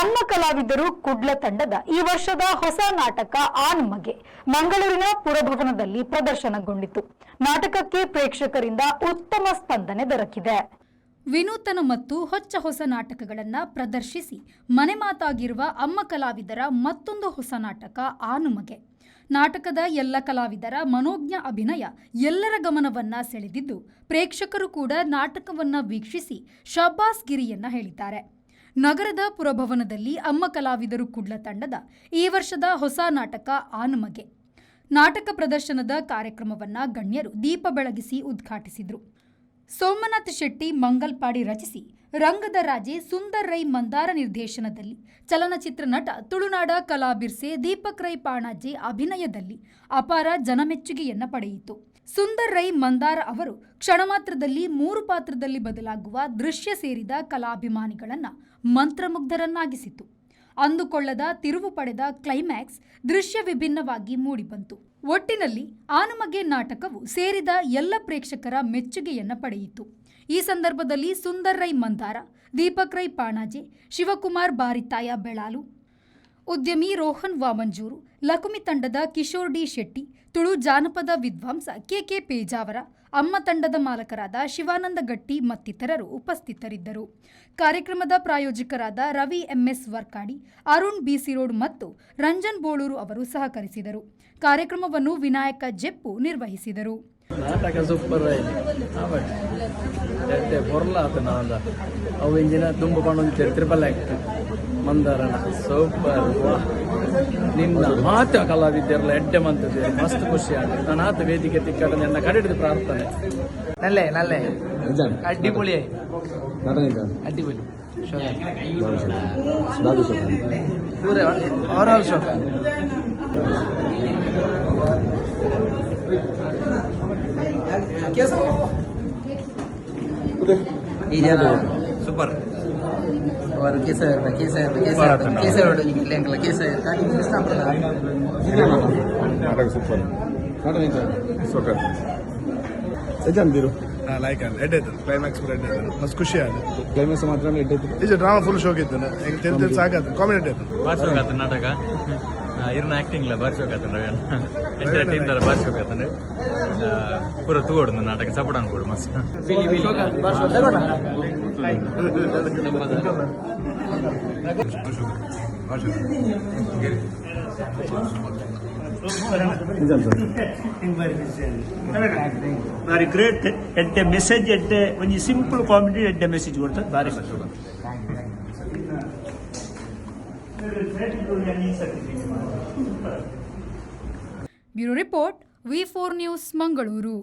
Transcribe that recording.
ಅನ್ನ ಕಲಾವಿದರು ಕುಡ್ಲ ತಂಡದ ಈ ವರ್ಷದ ಹೊಸ ನಾಟಕ ಆನ್ಮಗೆ ಮಂಗಳೂರಿನ ಪುರಭವನದಲ್ಲಿ ಪ್ರದರ್ಶನಗೊಂಡಿತು. ನಾಟಕಕ್ಕೆ ಪ್ರೇಕ್ಷಕರಿಂದ ಉತ್ತಮ ಸ್ಪಂದನೆ ದೊರಕಿದೆ. ವಿನೂತನ ಮತ್ತು ಹೊಚ್ಚ ಹೊಸ ನಾಟಕಗಳನ್ನು ಪ್ರದರ್ಶಿಸಿ ಮನೆ ಮಾತಾಗಿರುವ ಅಮ್ಮ ಕಲಾವಿದರ ಮತ್ತೊಂದು ಹೊಸ ನಾಟಕ ಆನುಮಗೆ ನಾಟಕದ ಎಲ್ಲ ಕಲಾವಿದರ ಮನೋಜ್ಞ ಅಭಿನಯ ಎಲ್ಲರ ಗಮನವನ್ನ ಸೆಳೆದಿದ್ದು, ಪ್ರೇಕ್ಷಕರು ಕೂಡ ನಾಟಕವನ್ನ ವೀಕ್ಷಿಸಿ ಶಬ್ಬಾಸ್ ಗಿರಿಯನ್ನ ಹೇಳಿದ್ದಾರೆ. ನಗರದ ಪುರಭವನದಲ್ಲಿ ಅಮ್ಮ ಕಲಾವಿದರು ಕುಡ್ಲ ತಂಡದ ಈ ವರ್ಷದ ಹೊಸ ನಾಟಕ ಆನಮಗೆ. ನಾಟಕ ಪ್ರದರ್ಶನದ ಕಾರ್ಯಕ್ರಮವನ್ನ ಗಣ್ಯರು ದೀಪ ಬೆಳಗಿಸಿ ಉದ್ಘಾಟಿಸಿದರು. ಸೋಮನಾಥ್ ಶೆಟ್ಟಿ ಮಂಗಲ್ಪಾಡಿ ರಚಿಸಿ ರಂಗದ ರಾಜೆ ಸುಂದರ್ ರೈ ಮಂದಾರ ನಿರ್ದೇಶನದಲ್ಲಿ, ಚಲನಚಿತ್ರ ನಟ ತುಳುನಾಡ ಕಲಾಬಿರ್ಸೆ ದೀಪಕ್ ರೈ ಪಾಣಾಜೆ ಅಭಿನಯದಲ್ಲಿ ಅಪಾರ ಜನಮೆಚ್ಚುಗೆಯನ್ನು ಪಡೆಯಿತು. ಸುಂದರ್ ರೈ ಮಂದಾರ ಅವರು ಕ್ಷಣಮಾತ್ರದಲ್ಲಿ ಮೂರು ಪಾತ್ರದಲ್ಲಿ ಬದಲಾಗುವ ದೃಶ್ಯ ಸೇರಿದ ಕಲಾಭಿಮಾನಿಗಳನ್ನು ಮಂತ್ರಮುಗ್ಧರನ್ನಾಗಿಸಿತು ಅಂದುಕೊಳ್ಳದ, ತಿರುವು ಪಡೆದ ಕ್ಲೈಮ್ಯಾಕ್ಸ್ ದೃಶ್ಯ ವಿಭಿನ್ನವಾಗಿ ಮೂಡಿಬಂತು. ಒಟ್ಟಿನಲ್ಲಿ ಆನುಮಗೆ ನಾಟಕವು ಸೇರಿದ ಎಲ್ಲ ಪ್ರೇಕ್ಷಕರ ಮೆಚ್ಚುಗೆಯನ್ನ ಪಡೆಯಿತು. ಈ ಸಂದರ್ಭದಲ್ಲಿ ಸುಂದರ್ ರೈ ಮಂದಾರ, ದೀಪಕ್ ರೈ ಪಾಣಾಜೆ, ಶಿವಕುಮಾರ್ ಬಾರಿತಾಯ ಬೆಳಾಲು, ಉದ್ಯಮಿ ರೋಹನ್ ವಾಮಂಜೂರು ಲಕುಮಿ ತಂಡದ ಕಿಶೋರ್ ಡಿ ಶೆಟ್ಟಿ ತುಳು ಜಾನಪದ ವಿದ್ವಾಂಸ ಕೆಕೆ ಪೇಜಾವರ ಅಮ್ಮ ತಂಡದ ಮಾಲಕರಾದ ಶಿವಾನಂದ ಗಟ್ಟಿ ಮತ್ತಿತರರು ಉಪಸ್ಥಿತರಿದ್ದರು. ಕಾರ್ಯಕ್ರಮದ ಪ್ರಾಯೋಜಕರಾದ ರವಿ ಎಂಎಸ್ ವರ್ಕಾಡಿ, ಅರುಣ್ ಬಿಸಿರೋಡ್ ಮತ್ತು ರಂಜನ್ ಬೋಳೂರು ಅವರು ಸಹಕರಿಸಿದರು. ಕಾರ್ಯಕ್ರಮವನ್ನು ವಿನಾಯಕ ಜೆಪ್ಪು ನಿರ್ವಹಿಸಿದರು. ನಾಟಕ ಸೂಪರ್ ಆಯ್ತು ಆವಟ್ ಎಡ್ಡೆ ಬೊರ್ಲ ಆತ ನಾಂದ ಅವು ಇಂಜಿನ ತುಂಬ ಒಂದು ತ್ರಿಬಲ್ ಆಕ್ಟ್ ಮಂದಾರಣ ಸೂಪರ್ ವಾ. ನಿನ್ನ ಮಾತ ಕಲಾವಿದ್ಯರ್ಲ ಎಡ್ಡೆ ಮಂತದೆ ಮಸ್ತ್ ಖುಷಿ ಆಗಿದೆ ನಾನು ಆತ ವೇದಿಕೆ ತಿಕ್ಕಡ ನನ್ನ ಕಡೆದು ಪ್ರಾರ್ಥನೆ. ನಲ್ಲೆ ನಲ್ಲೆ. ಅಡ್ಡಿಪುಳಿ. ಅಡ್ಡಿಪುಳಿ. ಪೂರ ಓವರಾಲ್ ಶೋಕ ಸೂಪರ್. ಅವರು ಕೇಸ ಕೇಸ ಕೇಸ ಕೇಸ ಲೆಂಕಲ ಕೇಸ ನಾಟಕ ಸೂಪರ್. ನಾಟಕ ನಿಜಾನ್ ಬೀರು ಲೈಕ್ ಅಲ್ಲ ಎಡ್ ಆಯ್ತು. ಕ್ಲೈಮ್ಯಾಕ್ಸ್ ಕೂಡ ಎಡ್ ಆಯ್ತು. ಮಸ್ತ್ ಖುಷಿ ಆಯ್ತು ಕ್ಲೈಮ್ಯಾಕ್ಸ್ ಮಾತ್ರ ಇದು ಡ್ರಾಮಾ ಫುಲ್ ಶೋಕ್ ಇತ್ತು. ಹೆಂಗ್ ತಿಂದು ತಿಂದು ಸಾಕಾಯ್ತು. ಕಾಮಿಡಿ ಆಯ್ತು. ನಾಟಕ. ಇರ್ನ ಆಕ್ಟಿಂಗ್ ಇಲ್ಲ ಬಾರ್ಸೋಕಾತ ಎಂಟರ್ ಟೀಮ್ ತರ ಬಾರ್ಸೋಕಾತ ಪೂರ ತೂಗೋಡು ನಾಟಕ ಸಪೋರ್ಟ್ ಅನ್ಕೊಡು ಮಸ್ತ್ ನಿಜಾನ್ ಸರ್ ಬಾರಿ ಗ್ರೇಟ್ ಎಡ್ಡೆ ಮೆಸೇಜ್ ಎಡ್ಡೆ ಒಂಜಿ ಸಿಂಪಲ್ ಕಾಮಿಡಿ ಎಡ್ಡೆ ಮೆಸೇಜ್ ಕೊಡ್ತದೆ ಬಾರಿ bureau report V four news Mangaluru